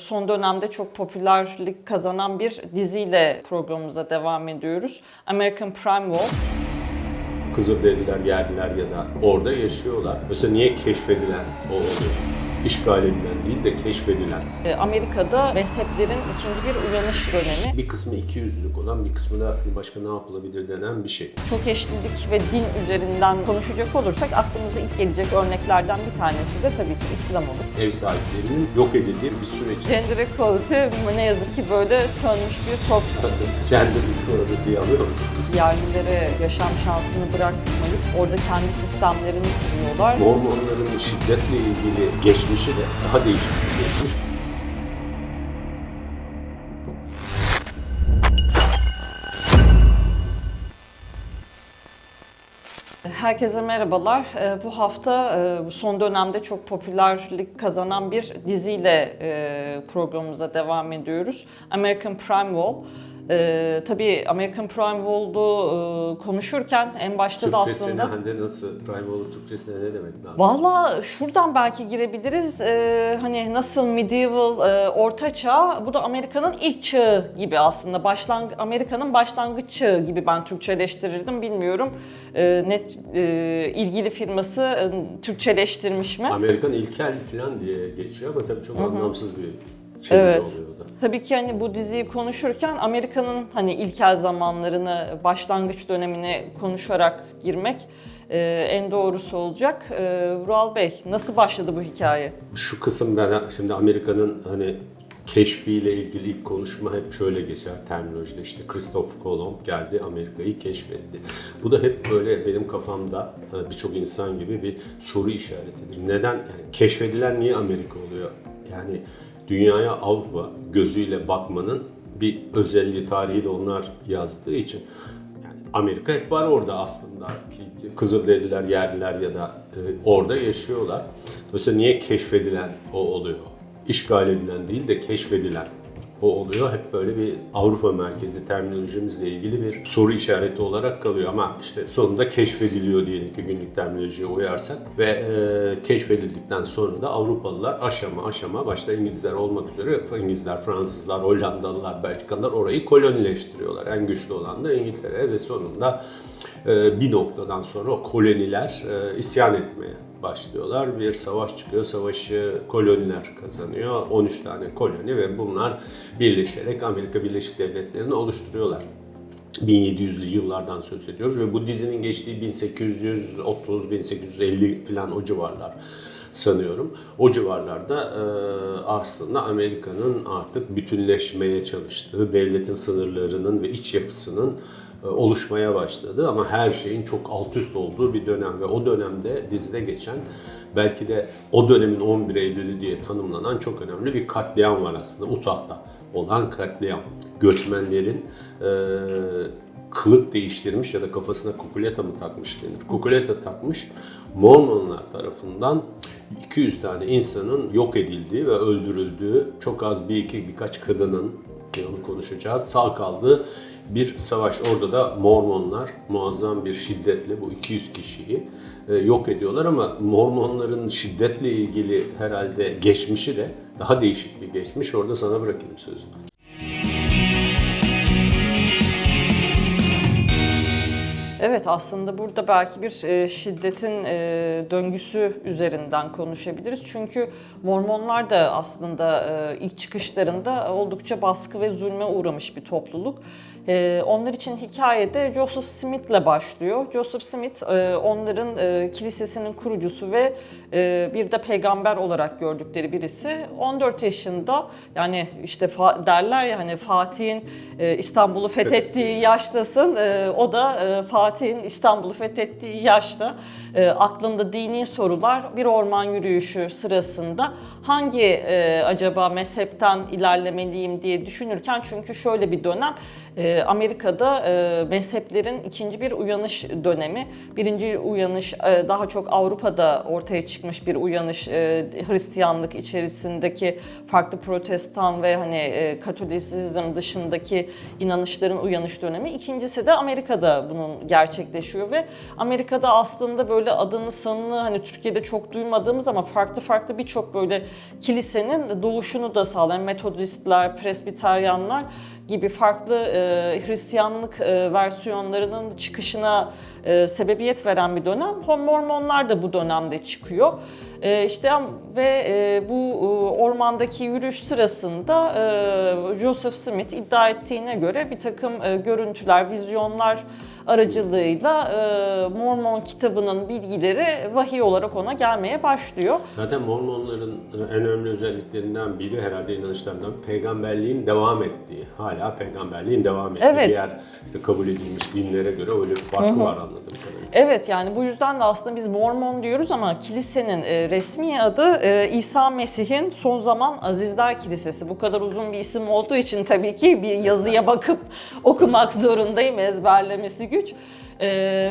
Son dönemde çok popülerlik kazanan bir diziyle programımıza devam ediyoruz. American Prime Wall. Kızılderililer, yerliler ya da orada yaşıyorlar. Mesela niye keşfedilen o oluyor? İşgal edilen değil de keşfedilen. Ee, Amerika'da mezheplerin ikinci bir uyanış dönemi. Bir kısmı iki yüzlülük olan, bir kısmı da başka ne yapılabilir denen bir şey. Çok eşlilik ve din üzerinden konuşacak olursak aklımıza ilk gelecek örneklerden bir tanesi de tabii ki İslam olur. Ev sahiplerinin yok edildiği bir süreç. Gender equality ne yazık ki böyle sönmüş bir toplum. Gender equality diye alıyor. Yerlilere yaşam şansını bırakmayıp orada kendi sistemlerini kuruyorlar. Mormonların şiddetle ilgili geçmişi de daha değişik bir geçmiş. Herkese merhabalar. Ee, Bu hafta e, son dönemde çok popülerlik kazanan bir diziyle e, programımıza devam ediyoruz. American Prime Wall. Ee, tabii American Prime Wall'du e, konuşurken en başta da Türkçesine aslında... Hande nasıl? Primeval Türkçesine ne demek lazım? Valla şuradan belki girebiliriz. Ee, hani nasıl medieval, e, orta çağ, bu da Amerika'nın ilk çağı gibi aslında. Başlang Amerika'nın başlangıç çağı gibi ben Türkçeleştirirdim bilmiyorum. Ee, net e, ilgili firması e, Türkçeleştirmiş mi? Amerikan ilkel falan diye geçiyor ama tabii çok anlamsız bir çeviri Evet. oluyor o da. Tabii ki hani bu diziyi konuşurken Amerika'nın hani ilkel zamanlarını, başlangıç dönemini konuşarak girmek e, en doğrusu olacak. E, Vural Bey nasıl başladı bu hikaye? Şu kısım ben şimdi Amerika'nın hani keşfiyle ilgili ilk konuşma hep şöyle geçer terminolojide işte Christopher Colomb geldi Amerika'yı keşfetti. Bu da hep böyle benim kafamda e, birçok insan gibi bir soru işaretidir. Neden yani keşfedilen niye Amerika oluyor? Yani dünyaya Avrupa gözüyle bakmanın bir özelliği tarihi de onlar yazdığı için yani Amerika hep var orada aslında. Kızılderililer, yerliler ya da e, orada yaşıyorlar. Dolayısıyla niye keşfedilen o oluyor? İşgal edilen değil de keşfedilen o oluyor. Hep böyle bir Avrupa merkezi terminolojimizle ilgili bir soru işareti olarak kalıyor. Ama işte sonunda keşfediliyor diyelim ki günlük terminolojiye uyarsak. Ve e, keşfedildikten sonra da Avrupalılar aşama aşama başta İngilizler olmak üzere İngilizler, Fransızlar, Hollandalılar, Belçikalılar orayı kolonileştiriyorlar. En güçlü olan da İngiltere ve sonunda e, bir noktadan sonra o koloniler e, isyan etmeye başlıyorlar. Bir savaş çıkıyor. Savaşı koloniler kazanıyor. 13 tane koloni ve bunlar birleşerek Amerika Birleşik Devletleri'ni oluşturuyorlar. 1700'lü yıllardan söz ediyoruz ve bu dizinin geçtiği 1830-1850 falan o civarlar sanıyorum. O civarlarda e, aslında Amerika'nın artık bütünleşmeye çalıştığı, devletin sınırlarının ve iç yapısının oluşmaya başladı ama her şeyin çok alt üst olduğu bir dönem ve o dönemde dizide geçen belki de o dönemin 11 Eylül'ü diye tanımlanan çok önemli bir katliam var aslında Utah'ta olan katliam. Göçmenlerin e, kılık değiştirmiş ya da kafasına kukuleta mı takmış denir. Kukuleta takmış Mormonlar tarafından 200 tane insanın yok edildiği ve öldürüldüğü çok az bir iki birkaç kadının ki onu konuşacağız. Sağ kaldığı bir savaş. Orada da Mormonlar muazzam bir şiddetle bu 200 kişiyi e, yok ediyorlar ama Mormonların şiddetle ilgili herhalde geçmişi de daha değişik bir geçmiş. Orada sana bırakayım sözü. Evet aslında burada belki bir e, şiddetin e, döngüsü üzerinden konuşabiliriz. Çünkü Mormonlar da aslında e, ilk çıkışlarında oldukça baskı ve zulme uğramış bir topluluk. E, onlar için hikayede Joseph Smith'le başlıyor. Joseph Smith e, onların e, kilisesinin kurucusu ve e, bir de peygamber olarak gördükleri birisi. 14 yaşında yani işte derler ya hani Fatih'in e, İstanbul'u fethettiği yaştasın. E, o da e, Fatih'in İstanbul'u fethettiği yaşta e, aklında dini sorular bir orman yürüyüşü sırasında hangi e, acaba mezhepten ilerlemeliyim diye düşünürken çünkü şöyle bir dönem e, Amerika'da e, mezheplerin ikinci bir uyanış dönemi. Birinci uyanış e, daha çok Avrupa'da ortaya çıkmış bir uyanış e, Hristiyanlık içerisindeki farklı protestan ve hani e, dışındaki inanışların uyanış dönemi. İkincisi de Amerika'da bunun gerçekleşiyor ve Amerika'da aslında böyle adını sanını hani Türkiye'de çok duymadığımız ama farklı farklı birçok böyle kilisenin doğuşunu da sağlayan Metodistler, Presbiteryanlar gibi farklı e, Hristiyanlık e, versiyonlarının çıkışına e, sebebiyet veren bir dönem. Mormonlar da bu dönemde çıkıyor. E, işte ve e, bu e, ormandaki yürüyüş sırasında e, Joseph Smith iddia ettiğine göre bir takım e, görüntüler, vizyonlar aracılığıyla e, Mormon kitabının bilgileri vahiy olarak ona gelmeye başlıyor. Zaten Mormonların en önemli özelliklerinden biri herhalde inanışlarından peygamberliğin devam ettiği, hala peygamberliğin devam ettiği. Evet. Diğer işte kabul edilmiş dinlere göre öyle bir farkı var anladığım kadarıyla. Evet yani bu yüzden de aslında biz Mormon diyoruz ama kilisenin e, resmi adı e, İsa Mesih'in son zaman Azizler Kilisesi. Bu kadar uzun bir isim olduğu için tabii ki bir yazıya bakıp okumak zorundayım ezberlemesi güç. E,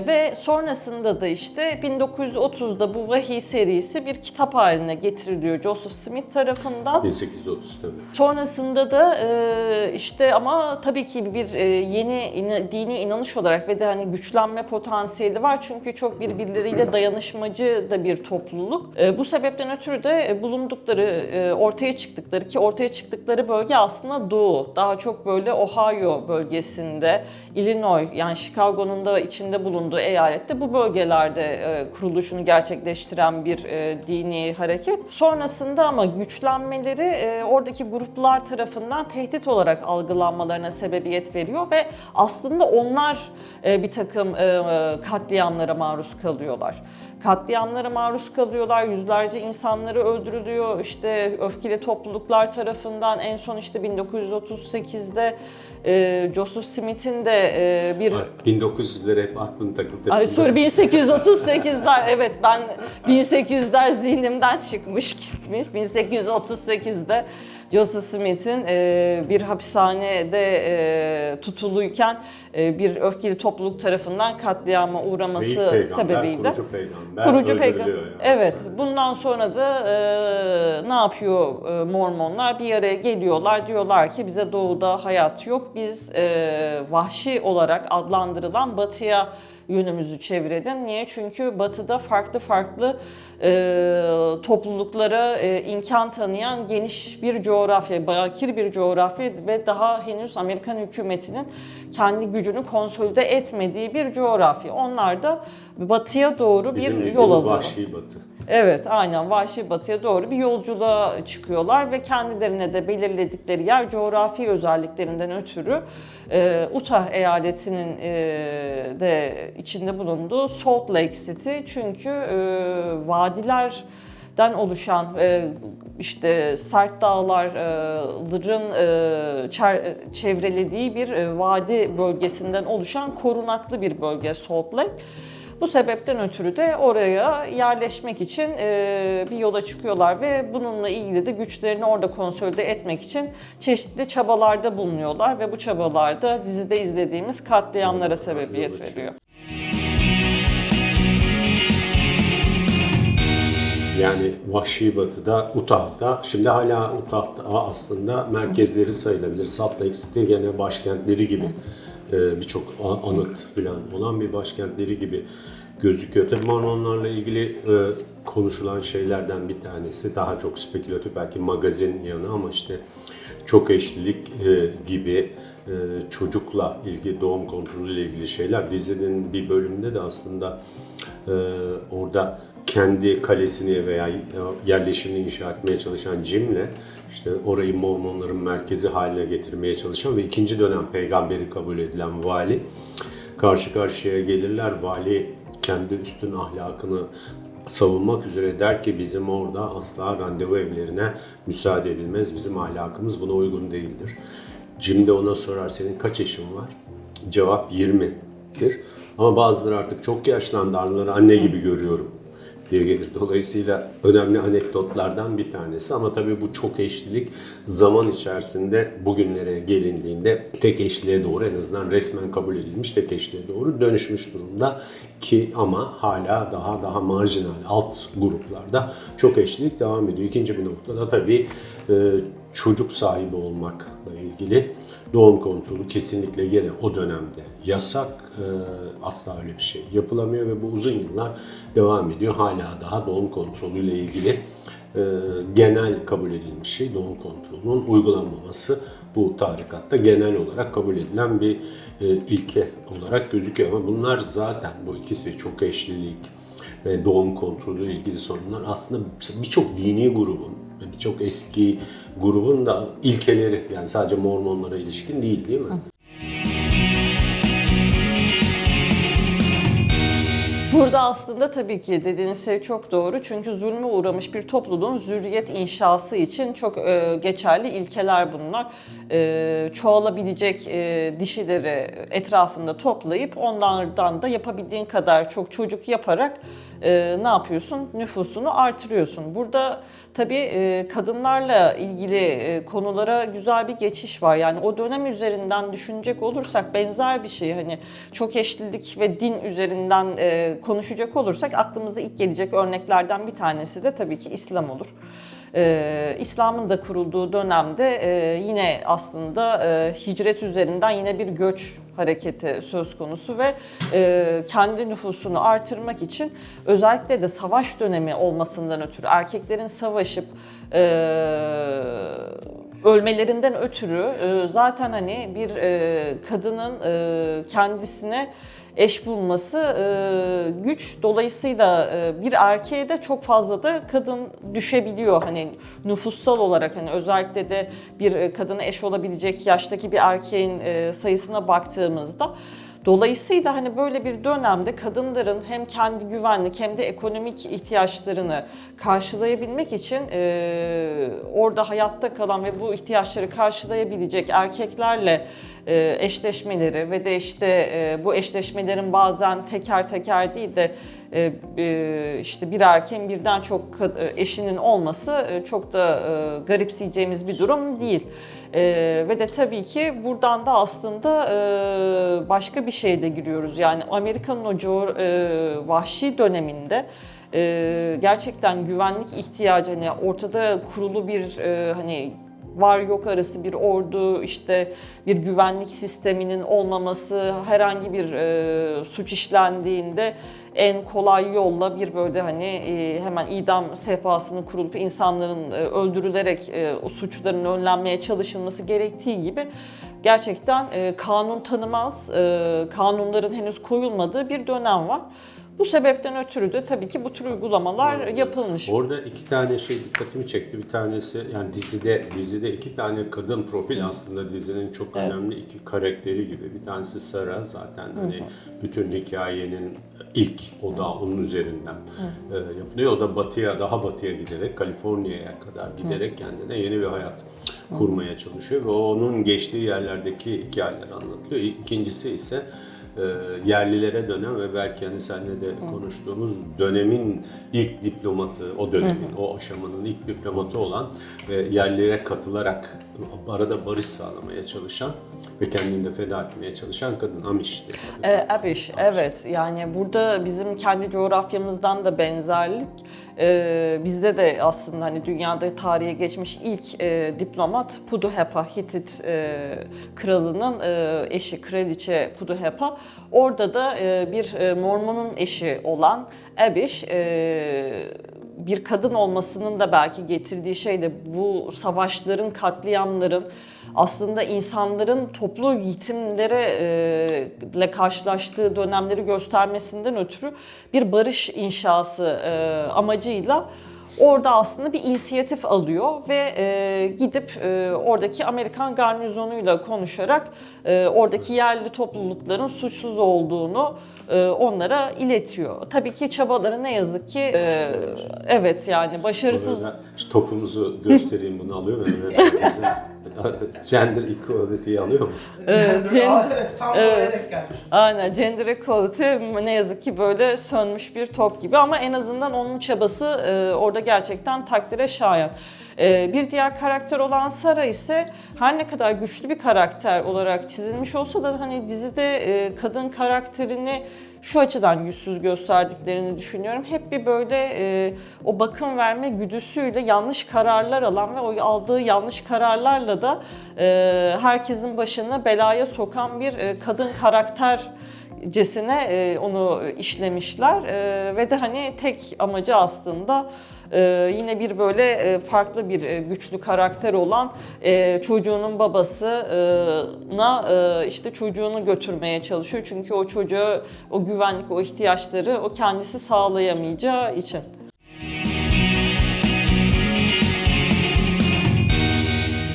ve sonrasında da işte 1930'da bu vahiy serisi bir kitap haline getiriliyor Joseph Smith tarafından. 1830 tabii. Sonrasında da e, işte ama tabii ki bir e, yeni ina- dini inanış olarak ve de hani güçlenme potansiyeli var çünkü çok birbirleriyle dayanışmacı da bir topluluk. E, bu sebepten ötürü de e, bulundukları, e, ortaya çıktıkları ki ortaya çıktıkları bölge aslında doğu. Daha çok böyle Ohio bölgesinde, Illinois yani Chicago'nun da içinde bulunduğu eyalette bu bölgelerde e, kuruluşunu gerçekleştiren bir e, dini hareket. Sonrasında ama güçlenmeleri e, oradaki gruplar tarafından tehdit olarak algılanmalarına sebebiyet veriyor ve aslında onlar bir takım katliamlara maruz kalıyorlar. Katliamlara maruz kalıyorlar, yüzlerce insanları öldürülüyor. İşte öfkeli topluluklar tarafından en son işte 1938'de e, Joseph Smith'in de e, bir Ay, 1900'lere hep aklın takıldı. Ay sorry 1838'ler evet ben 1800'ler zihnimden çıkmış gitmiş. 1838'de Joseph Smith'in e, bir hapishanede e, tutuluyken e, bir öfkeli topluluk tarafından katliama uğraması peygamber, sebebiyle kurucu peygamber kurucu peygamber. yani. Evet. Bundan sonra da e, ne yapıyor e, Mormonlar? Bir araya geliyorlar. Diyorlar ki bize doğuda hayat yok. Biz e, vahşi olarak adlandırılan batıya yönümüzü çevirelim. Niye? Çünkü batıda farklı farklı e, topluluklara e, imkan tanıyan geniş bir coğrafya, bakir bir coğrafya ve daha henüz Amerikan hükümetinin kendi gücünü konsolide etmediği bir coğrafya. Onlar da batıya doğru Bizim bir yol alıyorlar. vahşi batı. Evet, aynen vahşi batıya doğru bir yolculuğa çıkıyorlar ve kendilerine de belirledikleri yer coğrafi özelliklerinden ötürü e, Utah eyaletinin e, de içinde bulunduğu Salt Lake City çünkü e, vadilerden oluşan e, işte sert dağların e, çevrelediği bir e, vadi bölgesinden oluşan korunaklı bir bölge Salt Lake. Bu sebepten ötürü de oraya yerleşmek için e, bir yola çıkıyorlar ve bununla ilgili de güçlerini orada konsolide etmek için çeşitli çabalarda bulunuyorlar ve bu çabalarda dizide izlediğimiz katliamlara sebebiyet veriyor. Yani Vahşi Batı'da, Utah'ta, şimdi hala Utah'ta aslında merkezleri sayılabilir. Salt Lake City gene başkentleri gibi birçok a- anıt falan olan bir başkentleri gibi gözüküyor. Tabii Mormonlarla ilgili e, konuşulan şeylerden bir tanesi daha çok spekülatif belki magazin yanı ama işte çok eşlilik e, gibi e, çocukla ilgili doğum kontrolüyle ilgili şeyler dizinin bir bölümünde de aslında e, orada kendi kalesini veya yerleşimini inşa etmeye çalışan Jim'le işte orayı Mormonların merkezi haline getirmeye çalışan ve ikinci dönem peygamberi kabul edilen vali karşı karşıya gelirler. Vali kendi üstün ahlakını savunmak üzere der ki bizim orada asla randevu evlerine müsaade edilmez. Bizim ahlakımız buna uygun değildir. Jim de ona sorar senin kaç yaşın var? Cevap 20'dir. Ama bazıları artık çok yaşlandı, onları anne gibi görüyorum diye gelir. Dolayısıyla önemli anekdotlardan bir tanesi ama tabii bu çok eşlilik zaman içerisinde bugünlere gelindiğinde tek eşliğe doğru en azından resmen kabul edilmiş tek eşliğe doğru dönüşmüş durumda ki ama hala daha daha marjinal alt gruplarda çok eşlilik devam ediyor. İkinci bir noktada tabii e, çocuk sahibi olmakla ilgili doğum kontrolü kesinlikle gene o dönemde yasak. E, asla öyle bir şey yapılamıyor ve bu uzun yıllar devam ediyor. Hala daha doğum kontrolüyle ilgili e, genel kabul edilmiş şey doğum kontrolünün uygulanmaması bu tarikatta genel olarak kabul edilen bir e, ilke olarak gözüküyor ama bunlar zaten bu ikisi çok eşlilik ve doğum kontrolü ilgili sorunlar aslında birçok dini grubun birçok eski grubun da ilkeleri yani sadece Mormonlara ilişkin değil değil mi? Burada aslında tabii ki dediğiniz şey çok doğru. Çünkü zulme uğramış bir topluluğun zürriyet inşası için çok e, geçerli ilkeler bunlar. E, çoğalabilecek e, dişileri etrafında toplayıp onlardan da yapabildiğin kadar çok çocuk yaparak e, ne yapıyorsun? Nüfusunu artırıyorsun. Burada tabii e, kadınlarla ilgili e, konulara güzel bir geçiş var. Yani o dönem üzerinden düşünecek olursak benzer bir şey. Hani çok eşlilik ve din üzerinden e, konuşacak olursak aklımıza ilk gelecek örneklerden bir tanesi de tabii ki İslam olur. Ee, İslam'ın da kurulduğu dönemde e, yine aslında e, hicret üzerinden yine bir göç hareketi söz konusu ve e, kendi nüfusunu artırmak için özellikle de savaş dönemi olmasından ötürü erkeklerin savaşıp e, ölmelerinden ötürü e, zaten hani bir e, kadının e, kendisine eş bulması e, güç. Dolayısıyla e, bir erkeğe de çok fazla da kadın düşebiliyor. Hani nüfussal olarak hani özellikle de bir e, kadına eş olabilecek yaştaki bir erkeğin e, sayısına baktığımızda Dolayısıyla hani böyle bir dönemde kadınların hem kendi güvenlik hem de ekonomik ihtiyaçlarını karşılayabilmek için e, orada hayatta kalan ve bu ihtiyaçları karşılayabilecek erkeklerle e, eşleşmeleri ve de işte e, bu eşleşmelerin bazen teker teker değil de e, e, işte bir erkeğin birden çok e, eşinin olması e, çok da e, garipseyeceğimiz bir durum değil. E, ve de tabii ki buradan da aslında e, başka bir şeye de giriyoruz. Yani Amerika'nın o coğ- e, vahşi döneminde e, gerçekten güvenlik ihtiyacı hani ortada kurulu bir e, hani var yok arası bir ordu, işte bir güvenlik sisteminin olmaması, herhangi bir e, suç işlendiğinde en kolay yolla bir böyle hani e, hemen idam sehpasının kurulup insanların e, öldürülerek e, o suçların önlenmeye çalışılması gerektiği gibi gerçekten e, kanun tanımaz, e, kanunların henüz koyulmadığı bir dönem var. Bu sebepten ötürü de tabii ki bu tür uygulamalar yapılmış. Orada iki tane şey dikkatimi çekti. Bir tanesi yani dizide dizide iki tane kadın profil aslında dizinin çok önemli iki karakteri gibi. Bir tanesi Sarah zaten hani bütün hikayenin ilk odağı onun üzerinden e, yapılıyor. O da batıya daha batıya giderek Kaliforniya'ya kadar giderek kendine yeni bir hayat kurmaya çalışıyor ve onun geçtiği yerlerdeki hikayeler anlatılıyor. İkincisi ise e, yerlilere dönen ve belki hani seninle de konuştuğumuz dönemin ilk diplomatı, o dönemin, o aşamanın ilk diplomatı olan ve yerlilere katılarak arada barış sağlamaya çalışan ve kendini de feda etmeye çalışan kadın diye. E, Abish, evet. Yani burada bizim kendi coğrafyamızdan da benzerlik. E, bizde de aslında hani dünyada tarihe geçmiş ilk e, diplomat Puduhepa Hitit e, kralının e, eşi kraliçe Puduhepa. Orada da e, bir e, Mormon'un eşi olan Abish e, bir kadın olmasının da belki getirdiği şey de bu savaşların, katliamların aslında insanların toplu yitimlere ile karşılaştığı dönemleri göstermesinden ötürü bir barış inşası e, amacıyla orada aslında bir inisiyatif alıyor ve e, gidip e, oradaki Amerikan garnizonuyla konuşarak e, oradaki yerli toplulukların suçsuz olduğunu e, onlara iletiyor. Tabii ki çabaları ne yazık ki e, evet yani başarısız şu topumuzu göstereyim bunu alıyor? Gender equality'yi alıyor mu? Evet, Gender- gen- tam evet. denk gelmiş. Aynen gender equality ne yazık ki böyle sönmüş bir top gibi ama en azından onun çabası e, orada gerçekten takdire şayan. E, bir diğer karakter olan Sara ise her ne kadar güçlü bir karakter olarak çizilmiş olsa da hani dizide e, kadın karakterini şu açıdan yüzsüz gösterdiklerini düşünüyorum. Hep bir böyle e, o bakım verme güdüsüyle yanlış kararlar alan ve o aldığı yanlış kararlarla da e, herkesin başını belaya sokan bir e, kadın karaktercesine e, onu işlemişler E, ve de hani tek amacı aslında yine bir böyle e, farklı bir e, güçlü karakter olan e, çocuğunun babasına işte çocuğunu götürmeye çalışıyor çünkü o çocuğa o güvenlik o ihtiyaçları o kendisi sağlayamayacağı için.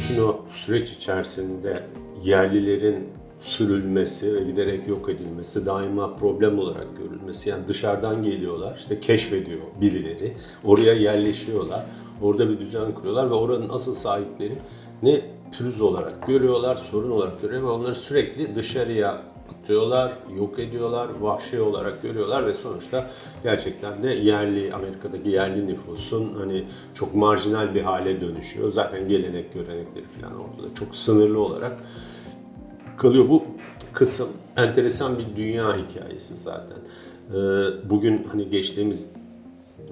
Bütün o süreç içerisinde yerlilerin sürülmesi ve giderek yok edilmesi daima problem olarak görülmesi. Yani dışarıdan geliyorlar, işte keşfediyor birileri, oraya yerleşiyorlar, orada bir düzen kuruyorlar ve oranın asıl sahipleri ne pürüz olarak görüyorlar, sorun olarak görüyor ve onları sürekli dışarıya atıyorlar, yok ediyorlar, vahşi olarak görüyorlar ve sonuçta gerçekten de yerli, Amerika'daki yerli nüfusun hani çok marjinal bir hale dönüşüyor. Zaten gelenek, görenekleri falan orada da çok sınırlı olarak kalıyor. Bu kısım enteresan bir dünya hikayesi zaten. Ee, Bugün hani geçtiğimiz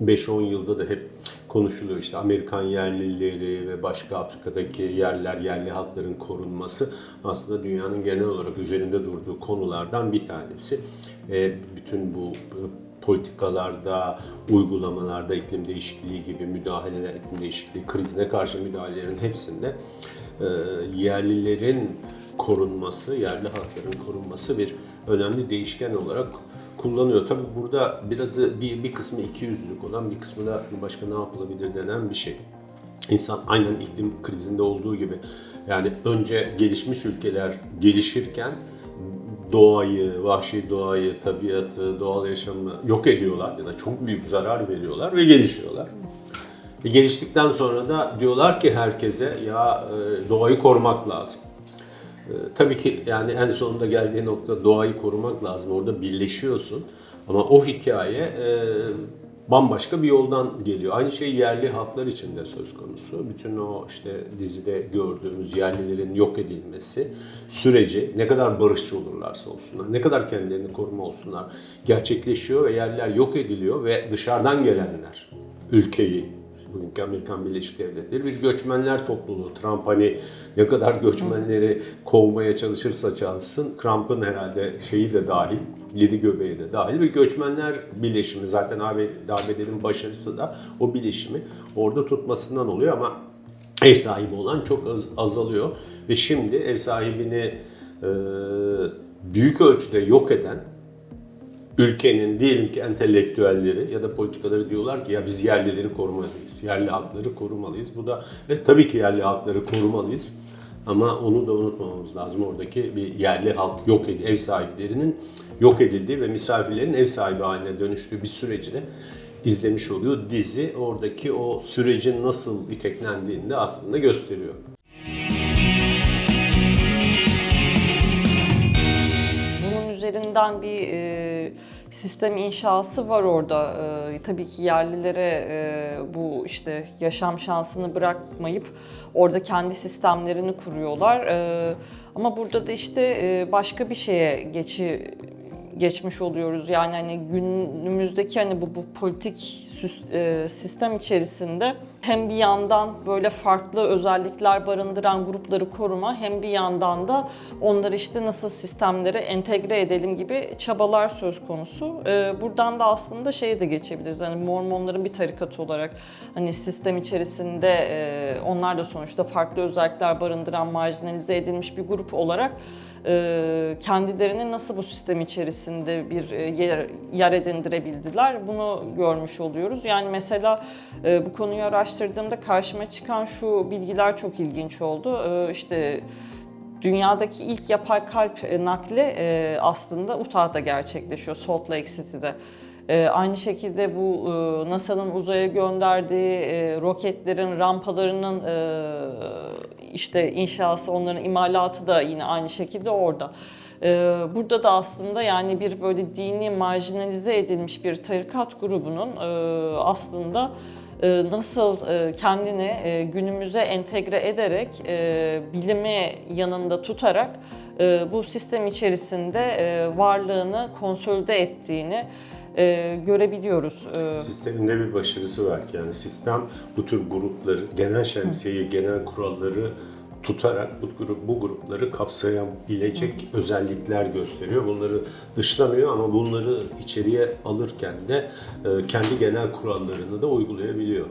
5-10 yılda da hep konuşuluyor işte Amerikan yerlileri ve başka Afrika'daki yerler, yerli halkların korunması aslında dünyanın genel olarak üzerinde durduğu konulardan bir tanesi. Ee, bütün bu politikalarda, uygulamalarda iklim değişikliği gibi müdahaleler, iklim değişikliği, krizine karşı müdahalelerin hepsinde e, yerlilerin korunması, yerli halkların korunması bir önemli değişken olarak kullanıyor. Tabi burada biraz bir, bir kısmı iki yüzlülük olan, bir kısmı da başka ne yapılabilir denen bir şey. İnsan aynen iklim krizinde olduğu gibi yani önce gelişmiş ülkeler gelişirken doğayı, vahşi doğayı, tabiatı, doğal yaşamı yok ediyorlar ya da çok büyük zarar veriyorlar ve gelişiyorlar. Ve geliştikten sonra da diyorlar ki herkese ya e, doğayı korumak lazım. E, Tabii ki yani en sonunda geldiği nokta doğayı korumak lazım. Orada birleşiyorsun. Ama o hikaye e, bambaşka bir yoldan geliyor. Aynı şey yerli halklar için de söz konusu. Bütün o işte dizide gördüğümüz yerlilerin yok edilmesi süreci ne kadar barışçı olurlarsa olsunlar, ne kadar kendilerini koruma olsunlar gerçekleşiyor ve yerler yok ediliyor ve dışarıdan gelenler ülkeyi bugünkü Amerikan Birleşik Devletleri bir göçmenler topluluğu. Trump hani ne kadar göçmenleri kovmaya çalışırsa çalışsın, Trump'ın herhalde şeyi de dahil, yedi göbeği de dahil bir göçmenler birleşimi. Zaten AB darbelerin başarısı da o birleşimi orada tutmasından oluyor ama ev sahibi olan çok az, azalıyor. Ve şimdi ev sahibini e, büyük ölçüde yok eden ülkenin diyelim ki entelektüelleri ya da politikaları diyorlar ki ya biz yerlileri korumalıyız, yerli halkları korumalıyız. Bu da ve tabii ki yerli halkları korumalıyız. Ama onu da unutmamamız lazım. Oradaki bir yerli halk yok edildi, ev sahiplerinin yok edildiği ve misafirlerin ev sahibi haline dönüştüğü bir süreci de izlemiş oluyor. Dizi oradaki o sürecin nasıl iteklendiğini de aslında gösteriyor. Bunun üzerinden bir e, sistem inşası var orada. E, tabii ki yerlilere e, bu işte yaşam şansını bırakmayıp orada kendi sistemlerini kuruyorlar. E, ama burada da işte e, başka bir şeye geçi geçmiş oluyoruz. Yani hani günümüzdeki hani bu, bu politik e, sistem içerisinde hem bir yandan böyle farklı özellikler barındıran grupları koruma hem bir yandan da onları işte nasıl sistemlere entegre edelim gibi çabalar söz konusu. E, buradan da aslında şeye de geçebiliriz. Hani Mormonların bir tarikatı olarak hani sistem içerisinde e, onlar da sonuçta farklı özellikler barındıran marjinalize edilmiş bir grup olarak kendilerini nasıl bu sistem içerisinde bir e, yer, yer edindirebildiler bunu görmüş oluyoruz. Yani mesela e, bu konuyu araştırdığımda karşıma çıkan şu bilgiler çok ilginç oldu. E, işte dünyadaki ilk yapay kalp e, nakli e, aslında Utah'da gerçekleşiyor, Salt Lake City'de. E, aynı şekilde bu e, NASA'nın uzaya gönderdiği e, roketlerin rampalarının e, işte inşası, onların imalatı da yine aynı şekilde orada. E, burada da aslında yani bir böyle dini marjinalize edilmiş bir tarikat grubunun e, aslında e, nasıl e, kendini e, günümüze entegre ederek, bilimi yanında tutarak bu sistem içerisinde varlığını konsolide ettiğini e, görebiliyoruz. E, Sistemin de bir başarısı var yani sistem bu tür grupları, genel şemsiyeyi, genel kuralları tutarak bu, grup, bu grupları kapsayabilecek özellikler gösteriyor. Bunları dışlamıyor ama bunları içeriye alırken de e, kendi genel kurallarını da uygulayabiliyor.